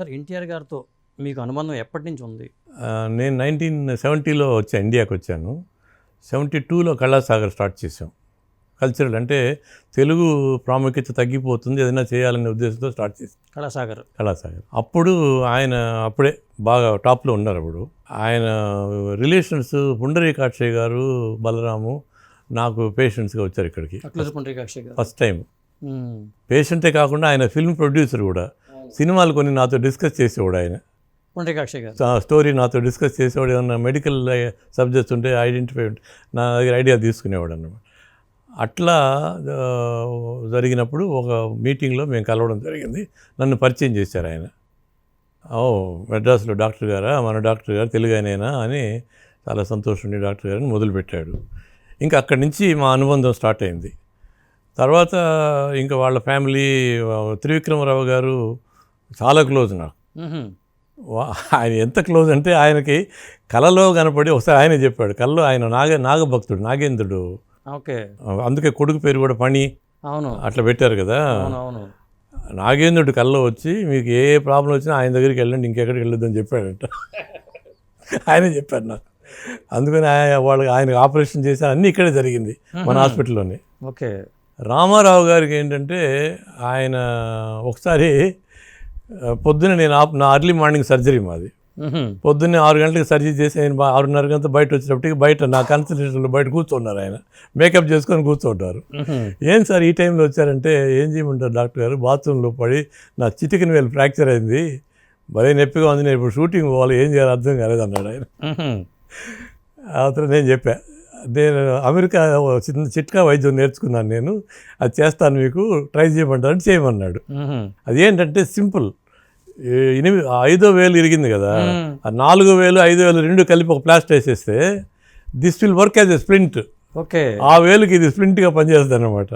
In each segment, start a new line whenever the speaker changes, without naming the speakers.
Sir NTR గారితో మీకు అనుబంధం ఎప్పటి నుంచి ఉంది?
నేను నైన్టీన్ సెవెంటీలో వచ్చా ఇండియాకి వచ్చాను. సెవెంటీ టూలో కళాసాగర్ స్టార్ట్ చేసాం కల్చరల్ అంటే తెలుగు ప్రాముఖ్యత తగ్గిపోతుంది ఏదైనా చేయాలనే ఉద్దేశంతో స్టార్ట్ చేసాం
కళాసాగర్.
కళాసాగర్. అప్పుడు ఆయన అప్పుడే బాగా టాప్లో ఉన్నారు అప్పుడు. ఆయన రిలేషన్స్ పుండరీకాక్షయ్య గారు బలరాము నాకు పేషెంట్స్గా వచ్చారు ఇక్కడికి. First time. పేషెంటే కాకుండా ఆయన ఫిల్మ్ ప్రొడ్యూసర్ కూడా. సినిమాలు కొన్ని నాతో డిస్కస్ చేసేవాడు ఆయన. స్టోరీ నాతో డిస్కస్ చేసేవాడు ఏమన్నా మెడికల్ సబ్జెక్ట్స్ ఉంటే ఐడెంటిఫై ఉంటే నా దగ్గర ఐడియా తీసుకునేవాడు అన్నమాట. అట్లా జరిగినప్పుడు ఒక మీటింగ్లో మేము కలవడం జరిగింది. నన్ను పరిచయం చేశారు ఆయన. ఓ మెడ్రాస్లో డాక్టర్ గారా? మన డాక్టర్ గారు తెలుగు ఆయనేనా అని చాలా సంతోషం డాక్టర్ గారని మొదలుపెట్టాడు. ఇంకా అక్కడి నుంచి మా అనుబంధం స్టార్ట్ అయింది. తర్వాత ఇంకా వాళ్ళ ఫ్యామిలీ త్రివిక్రమరావు గారు చాలా క్లోజ్ నాకు. ఆయన ఎంత క్లోజ్ అంటే ఆయనకి కలలో కనపడి ఒకసారి ఆయనే చెప్పాడు కలలో ఆయన నాగ నాగభక్తుడు నాగేంద్రుడు.
ఓకే.
అందుకే కొడుకు పేరు కూడా పని
అవును.
అట్లా పెట్టారు కదా.
అవును
నాగేంద్రుడు కల్లో వచ్చి మీకు ఏ ప్రాబ్లం వచ్చినా ఆయన దగ్గరికి వెళ్ళండి ఇంకెక్కడికి వెళ్ళొద్దని చెప్పాడంట. ఆయనే చెప్పాడు నాకు. అందుకని ఆయన వాళ్ళకి ఆయనకు ఆపరేషన్ చేశారు అన్నీ ఇక్కడే జరిగింది మన హాస్పిటల్లోనే.
ఓకే.
రామారావు గారికి ఏంటంటే ఆయన ఒకసారి ఆ, పొద్దున నేను నా అర్లీ మార్నింగ్ సర్జరీ మాది. పొద్దున్నే ఆరు గంటలకు సర్జరీ చేసి ఆయన ఆరున్నర గంట బయట వచ్చినప్పటికి బయట నా కన్సల్టేషన్లో బయట కూర్చున్నారు ఆయన. మేకప్ చేసుకొని కూర్చుంటారు. ఏం సార్ ఈ టైంలో వచ్చారంటే ఏం చేయమంటారు డాక్టర్ గారు? బాత్రూంలో పడి నా చిటికిన వేలు ఫ్రాక్చర్ అయింది. భలే నొప్పిగా ఉంది. నేను ఇప్పుడు షూటింగ్ పోవాలి. ఏం చేయాలి అర్థం కాలేదు అన్నాడు ఆయన. తర్వాత నేను చెప్పా నేను అమెరికా చిన్న చిట్కా వైద్యం నేర్చుకున్నాను నేను. అది చేస్తాను మీకు ట్రై చేయమంటారు చేయమన్నాడు. అదేంటంటే సింపుల్. ఎనిమిది ఐదో వేలు ఇరిగింది కదా. ఆ నాలుగు వేలు ఐదు వేలు రెండు కలిపి ఒక ప్లాస్టర్ వేసేస్తే this will work as a splint
okay.
ఆ వేలుకి ఇది స్ప్లింట్గా పనిచేస్తుంది అనమాట.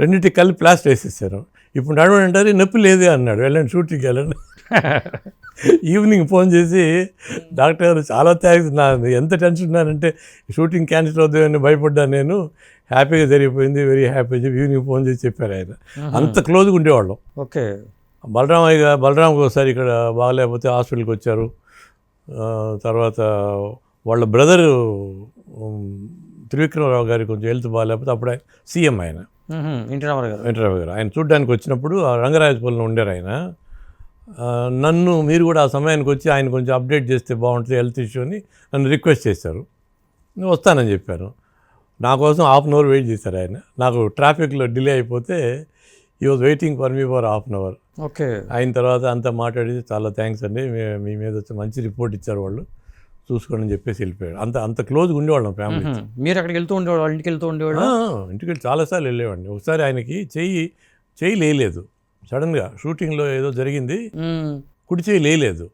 రెండింటికి కలిపి ప్లాస్టర్ వేసేసారు. ఇప్పుడు నడవండి అంటారు నొప్పి లేదే అన్నాడు. వెళ్ళండి షూటింగ్కి వెళ్ళండి. ఈవినింగ్ ఫోన్ చేసి డాక్టర్ గారు చాలా థ్యాంక్స్ నా ఎంత టెన్షన్ ఉన్నానంటే షూటింగ్ క్యాన్సిల్ అవుతుందని భయపడ్డాను నేను. హ్యాపీగా జరిగిపోయింది వెరీ హ్యాపీ ఈవినింగ్ ఫోన్ చేసి చెప్పారు ఆయన. అంత క్లోజ్గా ఉండేవాళ్ళం.
ఓకే.
బలరామయ్య గా- బలరామ్కి ఒకసారి ఇక్కడ బాగలేకపోతే హాస్పిటల్కి వచ్చారు. తర్వాత వాళ్ళ బ్రదరు త్రివిక్రమరావు గారికి కొంచెం హెల్త్ బాగాలేకపోతే అప్పుడు సీఎం ఆయన.
మ్హూ. ఎన్టీ రామారావు గారు
గారు. ఆయన చూడ్డానికి వచ్చినప్పుడు ఆ రంగరాజపురంలో ఉండారు ఆయన. నన్ను మీరు కూడా ఆ సమయానికి వచ్చి ఆయన కొంచెం అప్డేట్ చేస్తే బాగుంటుంది హెల్త్ ఇష్యూ అని నన్ను రిక్వెస్ట్ చేశారు. నేను వస్తానని చెప్పాను నా కోసం హాఫ్ అన్ అవర్ వెయిట్ చేశారు ఆయన. నాకు ట్రాఫిక్లో డిలే అయిపోతే ఈ was waiting for me for half an hour
okay.
అయిన తర్వాత అంతా మాట్లాడి చాలా థ్యాంక్స్ అండి. మీ- మీద వచ్చి మంచి రిపోర్ట్ ఇచ్చారు వాళ్ళు. చూసుకోండి అని చెప్పేసి వెళ్ళిపోయాడు. అంత అంత క్లోజ్గా ఉండేవాళ్ళం ఫ్యామిలీ.
మీరు అక్కడికి వెళ్తూ ఉండేవాళ్ళు వాళ్ళ ఇంటికి వెళ్తూ ఉండేవాళ్ళు?
ఇంటికి వెళ్ళి చాలాసార్లు వెళ్ళేవాడిని. ఒకసారి ఆయనకి చెయ్యి చెయ్యి లేయలేదు. సడన్గా షూటింగ్లో ఏదో జరిగింది. కుడి చెయ్యి లేయలేదు.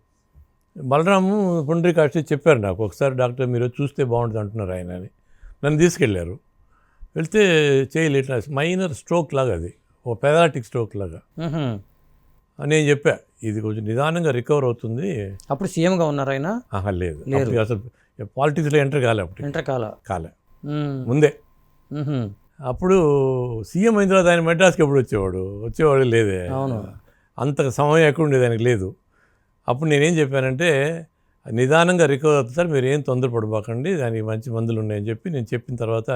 బలరాము పుండ్రికాక్షి చెప్పారు నాకు ఒకసారి డాక్టర్ మీరు చూస్తే బాగుంటుంది అంటున్నారు ఆయన అని. నన్ను తీసుకెళ్ళారు. వెళ్తే చెయ్యి లేట్లా మైనర్ స్ట్రోక్ లాగా అది. ఓ పెదాటిక్ స్ట్రోక్ లాగా. నేను చెప్పా. ఇది కొంచెం నిదానంగా రికవర్ అవుతుంది.
అప్పుడు సీఎంగా ఉన్నారు ఆయన?
లేదు. అప్పుడు అసలు పాలిటిక్స్లో ఎంటర్ కాలే అప్పుడు
ఇంటర్ కాల.
కాలే. ముందే. అప్పుడు సీఎం అయిన తర్వాత ఆయన మెడ్రాస్కి ఎప్పుడు వచ్చేవాడు? వచ్చేవాడు లేదే.
అవును.
అంత సమయం ఎక్కడ ఉండేది ఆయనకి లేదు. అప్పుడు నేనేం చెప్పానంటే నిదానంగా రికవర్ అవుతుంది సార్ మీరు ఏం తొందరపడబాకండి. దానికి మంచి మందులు ఉన్నాయని చెప్పి నేను చెప్పిన తర్వాత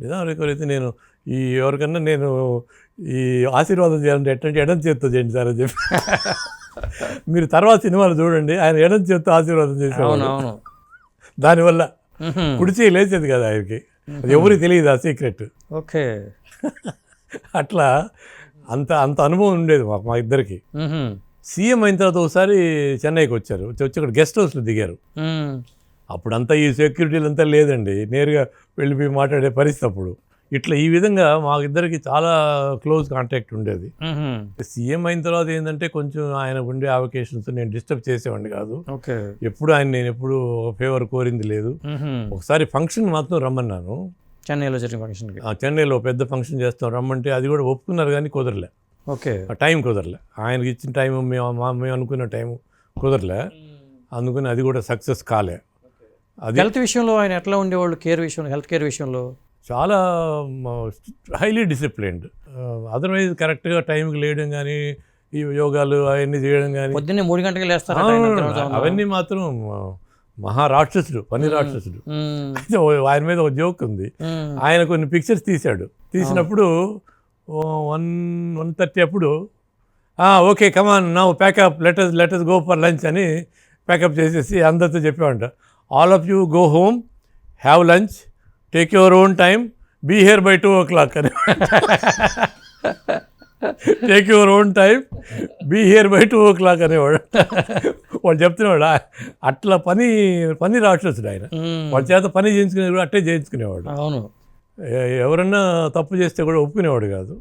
నిదానం రికవర్ అయితే నేను ఈ ఎవరికన్నా నేను ఈ ఆశీర్వాదం చేయాలంటే ఎట్టంటే ఎడం చేత్తో చేయండి సార్ అని చెప్పి. మీరు తర్వాత సినిమాలు చూడండి. ఆయన ఎడం చేత్తో ఆశీర్వాదం
అవును
దానివల్ల
మ్హూ.
కుడి చేయి లేచేది కదా ఆయనకి. అది ఎవరికి తెలియదు ఆ సీక్రెట్
ఓకే.
అట్లా అంత అంత అనుభవం ఉండేది మాకు మా ఇద్దరికి. సీఎం అయిన తర్వాత ఒకసారి చెన్నైకి వచ్చారు. వచ్చి ఇక్కడ గెస్ట్ హౌస్లో దిగారు. అప్పుడంతా ఈ సెక్యూరిటీలు అంతా లేదండి. నేరుగా వెళ్ళిపోయి మాట్లాడే పరిస్థితి అప్పుడు. ఇట్లా ఈ విధంగా మా ఇద్దరికి చాలా క్లోజ్ కాంటాక్ట్ ఉండేది. సీఎం అయిన తర్వాత ఏంటంటే కొంచెం ఆయన ఉండే అవకేషన్స్ నేను డిస్టర్బ్ చేసేవాడిని కాదు.
ఓకే.
ఎప్పుడు ఆయన నేను ఎప్పుడు ఫేవర్ కోరింది లేదు. ఒకసారి ఫంక్షన్ మాత్రం రమ్మన్నాను.
చెన్నైలో జరిగిన ఫంక్షన్కి
ఆ చెన్నైలో పెద్ద ఫంక్షన్ చేస్తాం రమ్మంటే అది కూడా ఒప్పుకున్నారు కానీ కుదరలే.
ఓకే.
టైం కుదరలే. ఆయనకి ఇచ్చిన టైం మేము మా- మేము అనుకున్న టైం కుదరలే. అందుకని అది కూడా సక్సెస్ కాలే. అది
హెల్త్ విషయంలో ఆయన ఎట్లా ఉండేవాళ్ళు? కేర్ విషయంలో హెల్త్ కేర్ విషయంలో?
చాలా హైలీ డిసిప్లిన్డ్. అదర్వైజ్ కరెక్ట్గా టైంకి లేయడం కానీ ఈ యోగాలు అవన్నీ చేయడం కానీ
పొద్దున్నే మూడు గంటలకు లేస్తారు
అవన్నీ మాత్రం మహా రాక్షసుడు పని రాక్షసుడు. ఆయన మీద ఒక జోక్ ఉంది. ఆయన కొన్ని పిక్చర్స్ తీశాడు. తీసినప్పుడు వన్ వన్ థర్టీ అప్పుడు. Okay come on now pack up letters letters go for lunch అని ప్యాకప్ చేసేసి అందరితో చెప్పామంట all of you go home have lunch take your own time be here by two o'clock అని. Take your own time be here by two o'clock అనేవాడు. వాడు చెప్తున్నాడు "ఆ, అట్లా పని పని రాక్షసుడు ఆయన. వాళ్ళ చేత పని చేయించుకునేవాడు అట్టే చేయించుకునేవాడు.
అవును.
ఎవరన్నా తప్పు చేస్తే కూడా ఒప్పుకునేవాడు కాదు.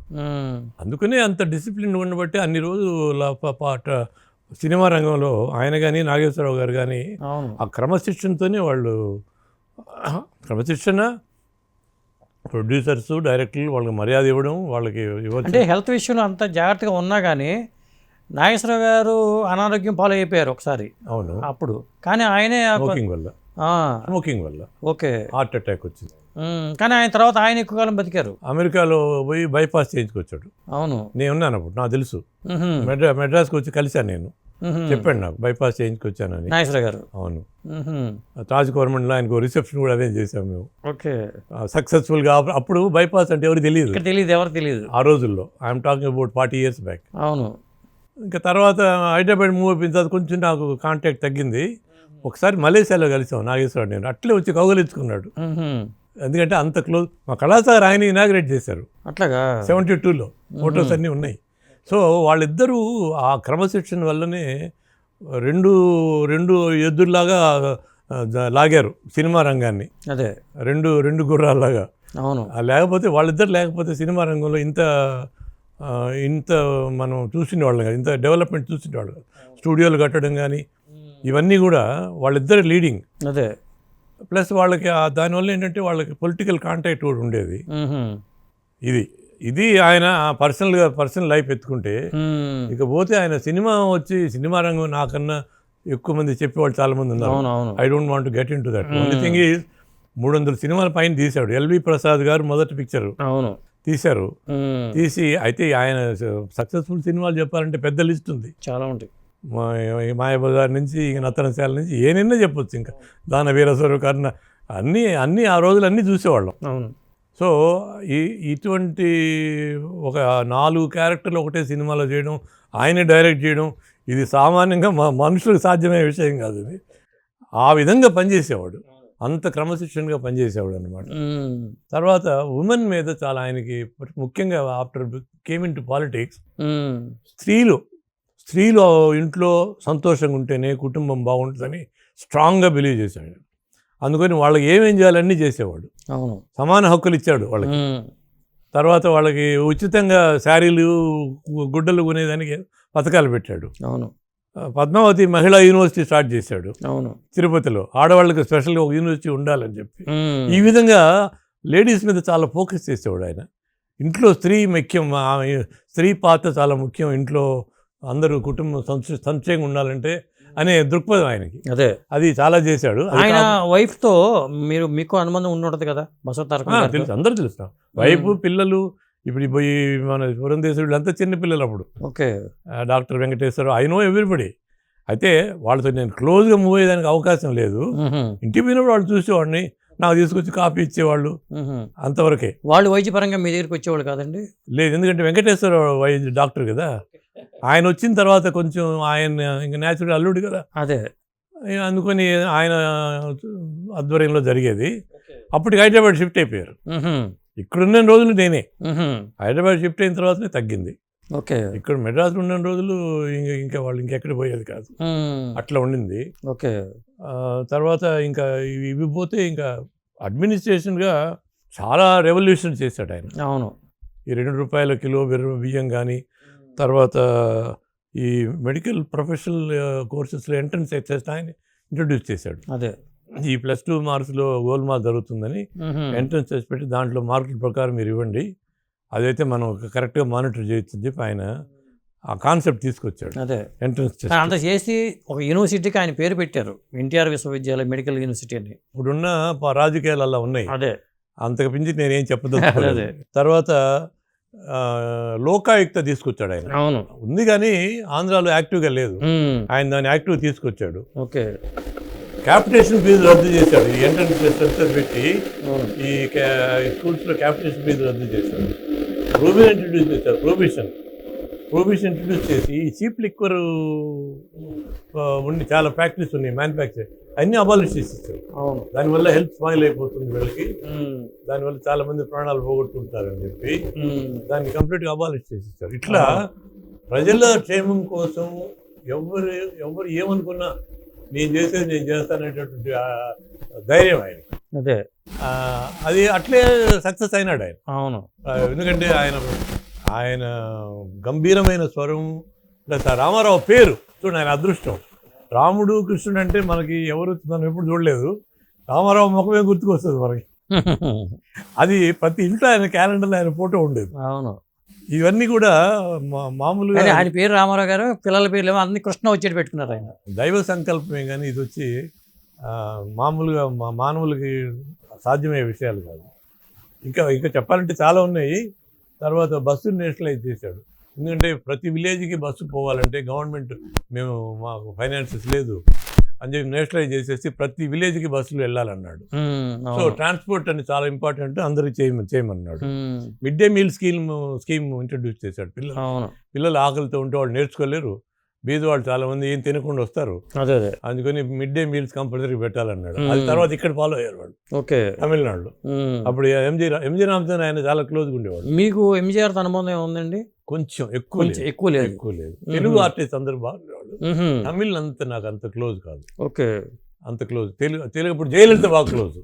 అందుకనే అంత డిసిప్లిన్ ఉండబట్టి అన్ని రోజుల పాట సినిమా రంగంలో ఆయన కానీ నాగేశ్వరరావు గారు కానీ ఆ క్రమశిక్షణతోనే వాళ్ళు క్రమశిక్షణ ప్రొడ్యూసర్స్ డైరెక్టర్లు వాళ్ళకి మర్యాద ఇవ్వడం వాళ్ళకి
అంటే హెల్త్ విషయంలో అంత జాగ్రత్తగా ఉన్నా కానీ నాగేశ్వరరావు గారు అనారోగ్యం పాలు అయిపోయారు ఒకసారి.
అవును.
అప్పుడు. కానీ ఆయనే
వల్ల. స్మోకింగ్ వల్ల.
ఓకే.
హార్ట్ అటాక్ వచ్చింది.
కానీ ఆయన తర్వాత ఆయన ఎక్కువ కాలం బతికారు.
అమెరికాలో పోయి బైపాస్ చేయించుకొచ్చాడు.
అవును.
నేను ఉన్నాను అప్పుడు నాకు తెలుసు.
ఉహుం,
మెడ్రా మెడ్రాస్కి వచ్చి కలిశాను నేను. చెప్పాడు నాకు బైపాస్ చేయించుకొచ్చానని.
నాగేశ్వరరావు గారు.
అవును. తాజ్ గవర్నమెంట్లో ఆయనకు రిసెప్షన్ కూడా అరేంజ్ చేసాం మేము.
ఓకే.
సక్సెస్ఫుల్గా అప్పుడు బైపాస్ అంటే ఎవరికి తెలియదు
తెలియదు ఎవరు తెలియదు
ఆ రోజుల్లో. I'm talking about forty years back.
అవును.
ఇంకా తర్వాత హైదరాబాద్ మూవ్ అయిపోయిన తర్వాత కొంచెం నాకు కాంటాక్ట్ తగ్గింది. ఒకసారి మలేషియాలో కలిసాం నాగేశ్వరరావు నేను. అట్లే వచ్చి కౌగలించుకున్నాడు. ఎందుకంటే అంత క్లోజ్ మా కళాసాగర్ ఆయన ఇనాగ్రేట్ చేశారు.
అట్లాగా?
సెవెంటీ టూలో ఫొటోస్ అన్నీ ఉన్నాయి. సో వాళ్ళిద్దరూ ఆ క్రమశిక్షణ వల్లనే రెండు రెండు ఎద్దుల్లాగా లాగారు సినిమా రంగాన్ని.
అదే.
రెండు రెండు గుర్రాల్లాగా.
అవును.
లేకపోతే వాళ్ళిద్దరు లేకపోతే సినిమా రంగంలో ఇంత ఇంత మనం చూసినవాళ్ళం కాదు ఇంత డెవలప్మెంట్ చూసినవాళ్ళు కాదు. స్టూడియోలు కట్టడం కానీ ఇవన్నీ కూడా వాళ్ళిద్దరు లీడింగ్.
అదే.
ప్లస్ వాళ్ళకి దానివల్ల ఏంటంటే వాళ్ళకి పొలిటికల్ కాంటాక్ట్ కూడా ఉండేది. ఇది ఇది ఆయన పర్సనల్గా పర్సనల్ లైఫ్ ఎత్తుకుంటే
ఉమ్,
ఇక పోతే ఆయన సినిమా వచ్చి సినిమా రంగం నాకన్నా ఎక్కువ మంది చెప్పేవాళ్ళు చాలా మంది ఉన్నారు. I don't want get into that only thing is మూడు వందల సినిమాల పైన తీశాడు. ఎల్వి ప్రసాద్ గారు మొదటి పిక్చర్
అవును.
తీశారు. తీసి అయితే ఆయన సక్సెస్ఫుల్ సినిమాలు చెప్పాలంటే పెద్ద లిస్ట్ ఉంది.
చాలా ఉంటాయి.
మాయబజార్ నుంచి ఇంక నత్తనశాల నుంచి ఏనైనా చెప్పొచ్చు ఇంకా. దాన వీరస్వరు కర్ణ అన్నీ అన్నీ ఆ రోజులు అన్నీ చూసేవాళ్ళం.
అవును.
సో ఈ ఇటువంటి ఒక నాలుగు క్యారెక్టర్లు ఒకటే సినిమాలో చేయడం ఆయనే డైరెక్ట్ చేయడం ఇది సామాన్యంగా మ మనుషులకు సాధ్యమయ్యే విషయం కాదు ఇది. ఆ విధంగా పనిచేసేవాడు. అంత క్రమశిక్షణగా పనిచేసేవాడు అనమాట తర్వాత ఉమెన్ మీద చాలా ఆయనకి ముఖ్యంగా after came into politics స్త్రీలు స్త్రీలు ఇంట్లో సంతోషంగా ఉంటేనే కుటుంబం బాగుంటుందని స్ట్రాంగ్గా బిలీవ్ చేశాడు. అందుకని వాళ్ళకి ఏమేం చేయాలన్నీ చేసేవాడు.
అవును.
సమాన హక్కులు ఇచ్చాడు వాళ్ళకి. తర్వాత వాళ్ళకి ఉచితంగా శారీలు గుడ్డలు కొనేదానికి పథకాలు పెట్టాడు.
అవును.
పద్మావతి మహిళా యూనివర్సిటీ స్టార్ట్ చేశాడు.
అవును.
తిరుపతిలో ఆడవాళ్ళకి స్పెషల్గా ఒక యూనివర్సిటీ ఉండాలని చెప్పి. ఈ విధంగా లేడీస్ మీద చాలా ఫోకస్ చేసేవాడు ఆయన. ఇంట్లో స్త్రీ ముఖ్యం స్త్రీ పాత్ర చాలా ముఖ్యం ఇంట్లో అందరూ కుటుంబం సంక్షేమంగా ఉండాలంటే అనే దృక్పథం ఆయనకి.
అదే.
అది చాలా చేశాడు.
ఆయన
కాక-
వైఫ్తో మీరు మీకు అనుబంధం ఉండి ఉంటది కదా బసవ తారక
ఆ,
గారితో.
తెలుసు. అందరూ తెలుసు వైపు పిల్లలు ఇప్పుడు పోయి మన పురంధేశ్వరుడు అంతా చిన్న పిల్లలు అప్పుడు.
Okay.
Doctor Venkateswara I know everybody. అయితే వాళ్ళతో నేను క్లోజ్గా మూవ్ అయ్యేదానికి అవకాశం లేదు. ఇంటికి పోయినప్పుడు వాళ్ళు చూసేవాడిని నాకు తీసుకొచ్చి కాఫీ ఇచ్చేవాళ్ళు. అంతవరకే.
వాళ్ళు వైద్యపరంగా మీ దగ్గరికి వచ్చేవాళ్ళు కాదండి?
లేదు ఎందుకంటే వెంకటేశ్వర వైద్య డాక్టర్ కదా. ఆయన వచ్చిన తర్వాత కొంచెం ఆయన ఇంకా న్యాచురల్ అల్లుడు కదా.
అదే.
అందుకని ఆయన ఆధ్వర్యంలో జరిగేది. అప్పటికి హైదరాబాద్ షిఫ్ట్ అయిపోయారు. ఇక్కడున్న రోజులు నేనే. హైదరాబాద్ షిఫ్ట్ అయిన తర్వాతనే తగ్గింది.
ఓకే.
ఇక్కడ మెడ్రాస్లో ఉన్న రోజులు ఇంక ఇంకా వాళ్ళు ఇంకెక్కడ పోయేది కాదు. అట్లా ఉండింది.
ఓకే.
తర్వాత ఇంకా ఇవి పోతే ఇంకా అడ్మినిస్ట్రేషన్గా చాలా రెవల్యూషన్ చేశాడు ఆయన.
అవును.
ఈ రెండు రూపాయల కిలో బిర్ర బియ్యం కానీ తర్వాత ఈ మెడికల్ ప్రొఫెషనల్ కోర్సెస్లో ఎంట్రన్స్ టెస్ట్ ఆయన ఇంట్రడ్యూస్ చేశాడు.
అదే.
ఈ ప్లస్ టూ మార్క్స్లో గోల్ మార్క్ జరుగుతుందని ఎంట్రన్స్ టెస్ట్ పెట్టి దాంట్లో మార్కుల ప్రకారం మీరు ఇవ్వండి. అదైతే మనం కరెక్ట్గా మానిటర్ చేయొచ్చు చెప్పి ఆయన ఆ కాన్సెప్ట్ తీసుకొచ్చాడు.
అదే.
ఎంట్రన్స్
అంత చేసి ఒక యూనివర్సిటీకి ఆయన పేరు పెట్టారు. ఎన్టీఆర్ విశ్వవిద్యాలయం మెడికల్ యూనివర్సిటీ అని.
ఇప్పుడున్న రాజకీయాలు అలా ఉన్నాయి.
అదే.
అంతకు మించి నేనేం
అదే.
తర్వాత లోకాయుక్త తీసుకొచ్చాడు ఆయన.
అవును.
ఉంది కానీ ఆంధ్రాలో యాక్టివ్గా లేదు. ఆయన దాన్ని యాక్టివ్ తీసుకొచ్చాడు.
ఓకే.
క్యాపిటేషన్ ఫీజు రద్దు చేశాడు. ఈ ఎంట్రన్స్ అంతా పెట్టి ఈ స్కూల్స్లో క్యాపిటేషన్ ఫీజు రద్దు చేశాడు. ప్రొవిజన్ ఇంట్రడ్యూస్ చేశారు ప్రొవిషన్ ప్రొవిషన్ ఇంట్రడ్యూస్ చేసి ఈ చీప్ లిక్వర్ ఉండి చాలా ఫ్యాక్టరీస్ ఉన్నాయి మ్యానుఫ్యాక్చర్ అన్నీ అబాలిష్
అవును.
దానివల్ల హెల్త్ స్పాయిల్ అయిపోతుంది వీళ్ళకి. దానివల్ల చాలా మంది ప్రాణాలు పోగొట్టుకుంటారని చెప్పి దాన్ని కంప్లీట్గా అబాలిష్ చేసేసారు ఇట్లా ప్రజల క్షేమం కోసం ఎవరు ఎవరు ఏమనుకున్నా నేను చేసేది నేను చేస్తాననేటటువంటి ధైర్యం ఆయన
అదే.
అది అట్లే సక్సెస్ అయినాడు ఆయన.
అవును.
ఎందుకంటే ఆయన ఆయన గంభీరమైన స్వరం ఆ రామారావు పేరు చూడండి ఆయన అదృష్టం. రాముడు కృష్ణుడు అంటే మనకి ఎవరు మనం ఎప్పుడు చూడలేదు. రామారావు ముఖమే గుర్తుకొస్తుంది మనకి. అది ప్రతి ఇంట్లో ఆయన క్యాలెండర్లో ఆయన ఫోటో ఉండేది.
అవును.
ఇవన్నీ కూడా మామూలుగా
ఆయన పేరు రామారావు గారు పిల్లల పేర్లు ఏమో అన్ని కృష్ణ వచ్చేటి పెట్టుకున్నారు ఆయన.
దైవ సంకల్పమే కానీ ఇది వచ్చి మామూలుగా మా మానవులకి సాధ్యమయ్యే విషయాలు కాదు. ఇంకా ఇంకా చెప్పాలంటే చాలా ఉన్నాయి. తర్వాత బస్సు నేషనలైజ్ చేశాడు. ఎందుకంటే ప్రతి విలేజ్కి బస్సు పోవాలంటే గవర్నమెంట్ మేము మాకు ఫైనాన్సెస్ లేదు. అని చెప్పి నేషనలైజ్ చేసేసి ప్రతి విలేజ్కి బస్సులు వెళ్ళాలన్నాడు. సో ట్రాన్స్పోర్ట్ అని చాలా ఇంపార్టెంట్ అందరికి చేయమని చేయమన్నాడు. Mid day meal scheme scheme introduce చేశాడు పిల్లలు. పిల్లలు ఆకలితో ఉంటే వాళ్ళు నేర్చుకోలేరు. బీద వాళ్ళు చాలా మంది ఏం తినకుండా వస్తారు.
అదే అదే.
అందుకని మిడ్ డే మీల్స్ కంపల్సరీ పెట్టాలన్నాడు. అది తర్వాత ఇక్కడ ఫాలో అయ్యారు వాళ్ళు.
ఓకే.
తమిళనాడులో.
ఉమ్.
అప్పుడు ఎంజీ ఎంజీ రామచంద్ర ఆయన చాలా క్లోజ్గా ఉండేవాడు.
మీకు ఎంజీఆర్ అనుబంధం ఏముందండి
కొంచెం ఎక్కువ
ఎక్కువ లేదు.
ఎక్కువ లేదు. తెలుగు ఆర్టిస్ట్ అందరూ బాగుండేవాళ్ళు తమిళ్ అంత నాకు అంత క్లోజ్ కాదు.
ఓకే.
అంత క్లోజ్. తెలుగు తెలుగు ఇప్పుడు జయలలిత బాగా క్లోజ్.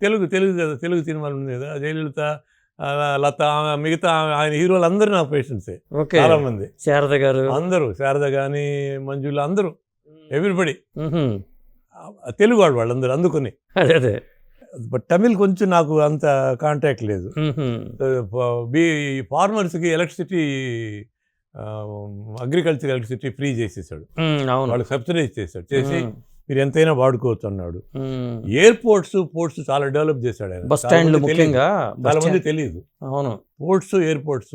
తెలుగు తెలుగు కదా తెలుగు సినిమాలు ఉంది కదా జయలలిత లత మిగతా ఆయన హీరోలు అందరూ నా పేషెంట్సే.
ఓకే.
చాలా మంది
శారద గారు.
అందరూ శారద కానీ మంజుల అందరూ. ఎవ్రీబడి. తెలుగు వాళ్ళు వాళ్ళందరూ అందుకుని.
అదే అదే.
బట్ తమిళ్ కొంచెం నాకు అంత కాంటాక్ట్ లేదు. బీ ఫార్మర్స్కి ఎలక్ట్రిసిటీ అగ్రికల్చర్ ఎలక్ట్రిసిటీ ఫ్రీ చేసేసాడు. వాళ్ళకి సబ్సిడైజ్ చేశాడు. చేసి మీరు ఎంతైనా వాడుకోవచ్చు అన్నాడు. ఎయిర్పోర్ట్స్ పోర్ట్స్ చాలా డెవలప్ చేశాడు ఆయన.
బస్ స్టాండ్లు
తెలీదు.
ముఖ్యంగా
చాలా మంది
స్టాండ్.
తెలియదు.
అవును.
పోర్ట్స్ ఎయిర్పోర్ట్స్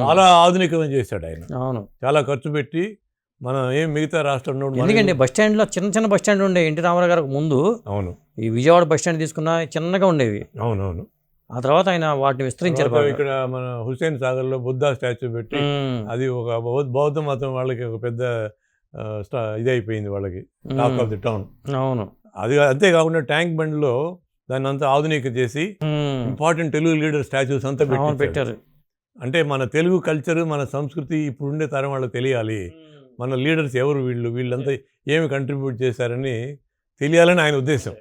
చాలా ఆధునికమైన చేశాడు ఆయన.
అవును.
చాలా ఖర్చు పెట్టి మనం ఏం మిగతా రాష్ట్రంలో
ఎందుకంటే బస్ స్టాండ్లో చిన్న చిన్న బస్ స్టాండ్ ఉండే ఎన్టీ రామారావు గారికి ముందు
అవును.
ఈ విజయవాడ బస్ స్టాండ్ తీసుకున్న చిన్నగా ఉండేవి.
అవునవును.
ఆ తర్వాత ఆయన వాటిని విస్తరించారు.
ఇక్కడ మన హుస్సేన్ సాగర్లో బుద్ధా స్టాచ్యూ పెట్టి అది ఒక బౌద్ధ మతం వాళ్ళకి ఒక పెద్ద ఆ, స్టా- ఇది అయిపోయింది వాళ్ళకి టాక్ ఆఫ్ ది టౌన్
అవును.
అది అంతేకాకుండా ట్యాంక్ బండ్లో దాన్ని అంతా ఆధునిక చేసి ఇంపార్టెంట్ తెలుగు లీడర్ స్టాచ్యూస్ అంతా
పెట్టారు.
అంటే మన తెలుగు కల్చర్ మన సంస్కృతి ఇప్పుడుండే తరం వాళ్ళకి తెలియాలి. మన లీడర్స్ ఎవరు వీళ్ళు? వీళ్ళంతా ఏమి కంట్రిబ్యూట్ చేశారని తెలియాలని ఆయన ఉద్దేశం.